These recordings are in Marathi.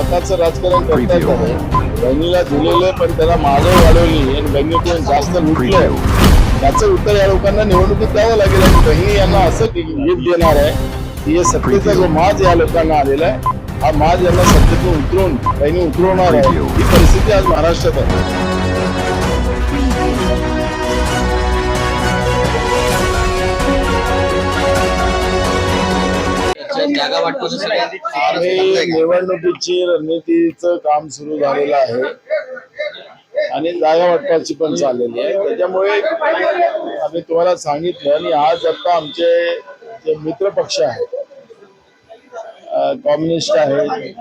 मताचं राजकारण करतात आहे बहिणीला दिलेलं पण त्याला मागे वाढवली आणि बहिणीकडून जास्त लुटलं त्याचं उत्तर या लोकांना निवडणुकीत द्यावं लागेल. आणि बहिणी यांना असं गिफ्ट देणार आहे. की हे सत्तेचा जो माज या लोकांना आलेला आहे हा माज यांना सत्तेतून उतरून बहिणी उतरवणार आहे. ही परिस्थिती आज महाराष्ट्रात आहे. जागा निवडणुकीची रणनीतीचं काम सुरू झालेलं आहे. आणि जागा वाटपाची पण चाललेली आहे. त्याच्यामुळे आम्ही तुम्हाला सांगितलं आणि आज आता आमचे जे मित्र पक्ष आहेत कम्युनिस्ट आहेत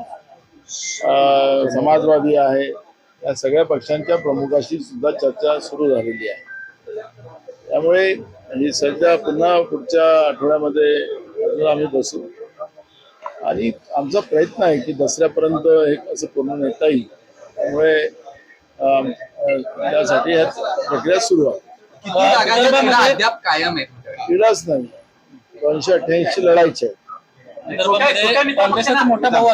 समाजवादी आहे या सगळ्या पक्षांच्या प्रमुखाशी सुद्धा चर्चा सुरू झालेली आहे. त्यामुळे ही सध्या पुन्हा पुढच्या आठवड्यामध्ये आम्ही बसू. आणि आमचा प्रयत्न आहे की दसऱ्यापर्यंत हे असं पूर्ण नेता येईल. त्यामुळे त्यासाठी ह्या प्रक्रिया सुरू आहे. कायम आहे क्रीडाच नाही. दोनशे अठ्ठ्याऐंशी लढायचे आहे मोठा भाऊ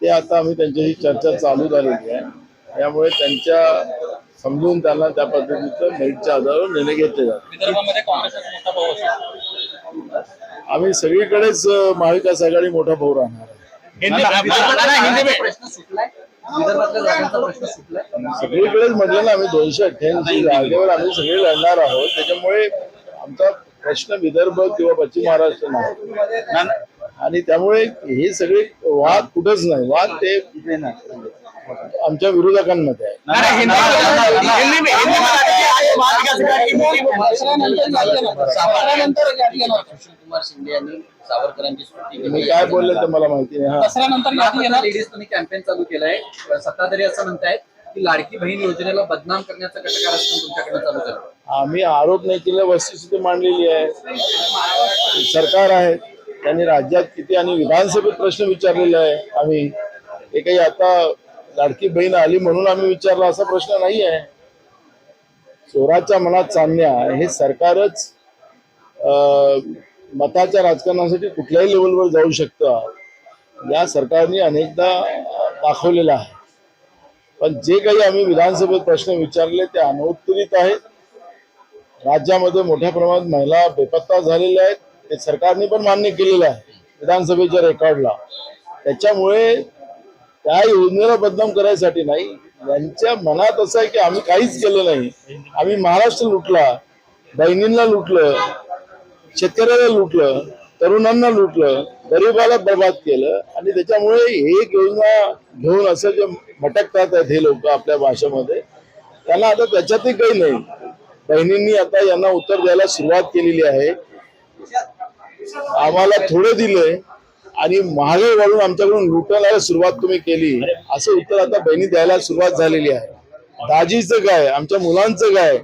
ते आता आम्ही त्यांच्याशी चर्चा चालू झालेली आहे. त्यामुळे त्यांच्या समजून त्यांना त्या पद्धतीचं मेरिटच्या आधारावर निर्णय घेतले जातात. आम्ही सगळीकडेच महाविकास आघाडी मोठा भाऊ राहणार आहे. विदर्भातला प्रश्न सुटलाय. विदर्भातल्या जागांचा प्रश्न सुटलाय. सगळीकडेच म्हटलं ना आम्ही दोनशे अठ्ठ्याऐंशी जागेवर आम्ही सगळे लढणार आहोत. त्याच्यामुळे आमचा प्रश्न विदर्भ किंवा पश्चिम महाराष्ट्र नाही. आणि त्यामुळे हे सगळे वाद कुठंच नाही. वाद ते आमच्या विरोधकांमध्ये आहे. कुमार शिंदे यांनी सावरकरांची स्तुती मी काय बोलले ते मला माहिती नाही हा. लेडीज तुम्ही कॅम्पेन चालू केलाय. सत्ताधारी असं म्हणतायत की लाडकी बहीण योजनेला बदनाम करण्याचं कटकारस्थान तुमच्याकडे चालू झालं. आम्ही आरोप नाही केले वस्तुस्थिती मांडलेली आहे. सरकार आहे त्यांनी राज्यात किती आणि विधानसभेत प्रश्न विचारलेले आहे. आम्ही हे काही आता लाडकी बहीण आली म्हणून आम्ही विचारला असा प्रश्न नाही आहे चोराच्या मनात चांदण्या हे सरकारच मताच्या राजकारणासाठी कुठल्याही लेवलवर जाऊ शकतं. या सरकारने अनेकदा दाखवलेलं आहे. पण जे काही आम्ही विधानसभेत प्रश्न विचारले ते अनुत्तरित आहेत. राज्यामध्ये मोठ्या प्रमाणात महिला बेपत्ता झालेल्या आहेत. ते सरकारने पण मान्य केलेलं आहे. विधानसभेच्या रेकॉर्डला. त्याच्यामुळे त्या योजनेला बदनाम करायसाठी नाही. यांच्या मनात असं आहे की आम्ही काहीच केलं नाही. आम्ही महाराष्ट्र लुटला बहिणींना लुटलं शेतकऱ्याला लुटलं तरुणांना लुटलं गरिबाला बर्बाद केलं आणि त्याच्यामुळे एक योजना घेऊन असं जे भटकतात आहेत हे लोक आपल्या भाषेमध्ये त्यांना आता त्याच्यातही काही नाही. बहिणींनी आता यांना उत्तर द्यायला सुरुवात केलेली आहे. आम्हाला थोडं दिलंय. आणि महागाई वाढून आमच्याकडून लुटायला सुरुवात तुम्ही केली असं उत्तर आता बहिणी द्यायला सुरुवात झालेली आहे. दाजीचं काय आमच्या मुलांचं काय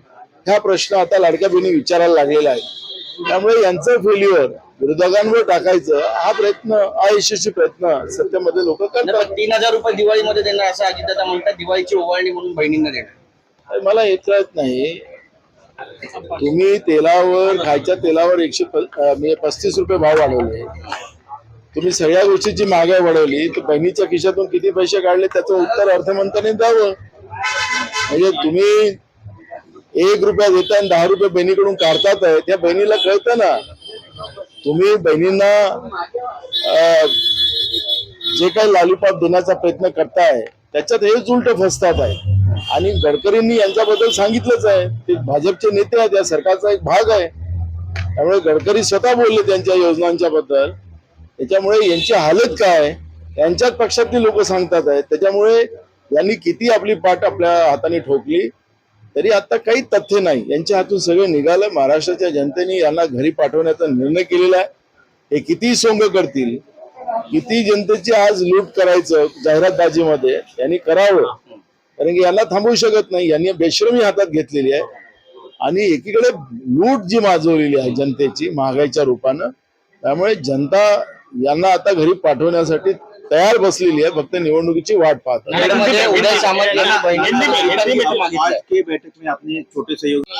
ह्या प्रश्न आता लाडक्या बहिणी विचारायला लागलेला आहे त्यामुळे यांचं फेल्युअर विरोधकांवर टाकायचं हा प्रयत्न अयशस्वी प्रयत्न सत्तेमध्ये लोक करतात. तीन हजार रुपये दिवाळीमध्ये देणार असं अजितदादा म्हणतात दिवाळीची ओवाळणी म्हणून बहिणींना देणार मला हे कळत नाही. तुम्ही तेलावर खायच्या तेलावर एकशे पस्तीस रुपये भाव वाढवले. तुम्ही सगळ्या गोष्टीची महागाई वाढवली तर बहिणीच्या खिशातून किती पैसे काढले त्याचं उत्तर अर्थमंत्र्यांनी द्यावं. म्हणजे तुम्ही एक रुपया देता आणि दहा रुपये बहिणीकडून काढतात आहे त्या बहिणीला कळतं ना. तुम्ही बहिणींना अं, जे काही लालीपाप देण्याचा प्रयत्न करताय त्याच्यात हेच उलट फसतात आहे. आणि गडकरींनी यांच्याबद्दल सांगितलंच आहे. ते भाजपचे नेते आहेत या सरकारचा एक भाग आहे. त्यामुळे गडकरी स्वतः बोलले त्यांच्या योजनांच्या बद्दल. त्याच्यामुळे यांची हालत काय यांच्याच पक्षातली लोक सांगतात आहेत. त्याच्यामुळे यांनी किती आपली पाठ आपल्या हाताने ठोकली तरी आता काही तथ्य नाही. यांच्या हातून सगळं निघालं. महाराष्ट्राच्या जनतेने यांना घरी पाठवण्याचा निर्णय केलेला आहे. हे किती सोंग करतील? किती जनतेची आज लूट करायचं जाहिरातबाजीमध्ये? यांनी करावं. कारण की यांना थांबवू शकत नाही. यांनी बेश्रमी हातात घेतलेली आहे. आणि एकीकडे लूट जी माजवलेली आहे जनतेची महागाईच्या रूपानं त्यामुळे जनता यांना आता घरी पाठवण्यासाठी तयार बसलेली आहे. फक्त निवडणुकीची वाट पाहत बैठक में छोटे सहयोगी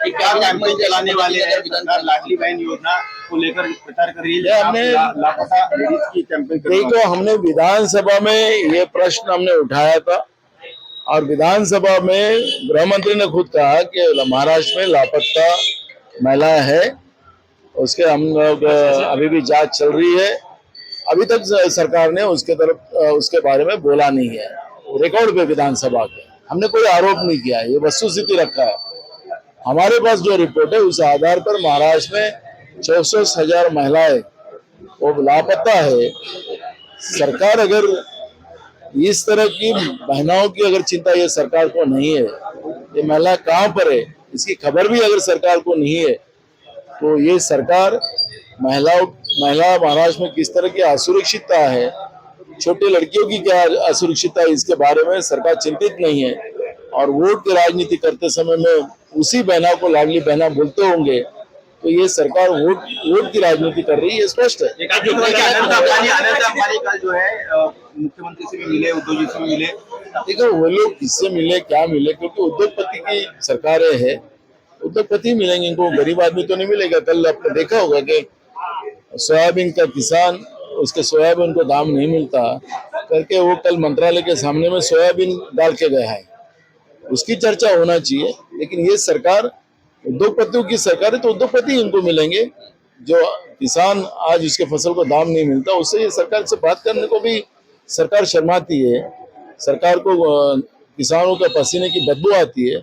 की क्या कैंपेन कॅबिनेटमध्ये चलाने वाले सरकार लाडली बहन योजना को लेकर प्रचार कर रही है ये हमने- ला- लापता लेडीज़ की कैंपेन कर रही है देखो हमने विधानसभा में ये प्रश्न हमने उठाया था और विधानसभा में गृह मंत्री ने खुद कहा कि महाराष्ट्र में लापता महिला है। उसके हम लोग अभी भी जाँच चल रही है। अभी तक सरकार ने उसके तरफ़ उसके बारे में बोला नहीं है। रिकॉर्ड पे विधानसभा के। हमने कोई आरोप नहीं किया ये वस्तुस्थिति रखा है। हमारे पास जो रिपोर्ट है उस आधार पर महाराष्ट्र में चौसठ हज़ार महिलाएँ वो लापता है। सरकार अगर इस तरह की महिलाओं की अगर चिंता ये सरकार को नहीं है ये महिला कहाँ पर है? इसकी खबर भी अगर सरकार को नहीं है तो ये सरकार महिलाओं महिला महाराष्ट्र में किस तरह की असुरक्षितता है? छोटे लड़कियों की क्या असुरक्षितता है? इसके बारे में सरकार चिंतित नहीं है। और वोट की राजनीति करते समय में उसी बहना को लाडली बहना बोलते होंगे। तो ये सरकार वोट वोट की राजनीति कर रही है स्पष्ट है। है मुख्यमंत्री से भी मिले उद्धव जी से मिले। देखो वो लोग किससे मिले क्या मिले? क्योंकि उद्योगपति की सरकारें है। उद्योगपति मिलेंगे, इनको गरीब आदमी तो नहीं मिलेगा। कल आपने देखा होगा कि सोयाबीन का किसान, उसके सोयाबीन को दाम नहीं मिलता। करके वो कल मंत्रालय के सामने में सोयाबीन डाल के गया है। उसकी चर्चा होना चाहिए, लेकिन ये सरकार, उद्योगपतियों की सरकार है तो उद्योगपति इनको मिलेंगे। जो किसान आज उसके फ़सल को दाम नहीं मिलता, उससे ये सरकार से बात करने को भी सरकार शर्माती है। सरकार को किसानों के पसीने की बदबू आती है।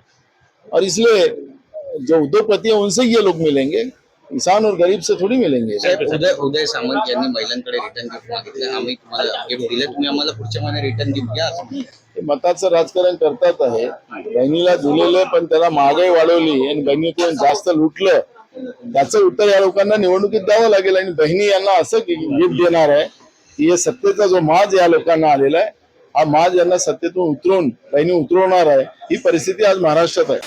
और इसलिए जो उद्योगपति है उनसे ये लोग मिलेंगे। किसान और गरीब से थोडी मिलेंगे। उदय उदय सामंत यांनी महिलांकडे रिटर्न गिफ्ट मागितलं. आम्ही तुम्हाला गिफ्ट दिलं. तुम्ही आम्हाला पुढच्या महिन्यात रिटर्न गिफ्ट द्या. ते मताचं राजकारण करतात आहे. बहिणीला दिलेलं पण त्याला महागाई वाढवली आणि बहिणीकडून जास्त लुटलं. त्याचं उत्तर या लोकांना निवडणुकीत द्यावं लागेल आणि बहिणी यांना असं गिफ्ट देणार आहे. की हे सत्तेचा जो माज या लोकांना आलेला आहे हा माज यांना सत्तेतून उतरवून बहिणी उतरवणार आहे. ही परिस्थिती आज महाराष्ट्रात आहे.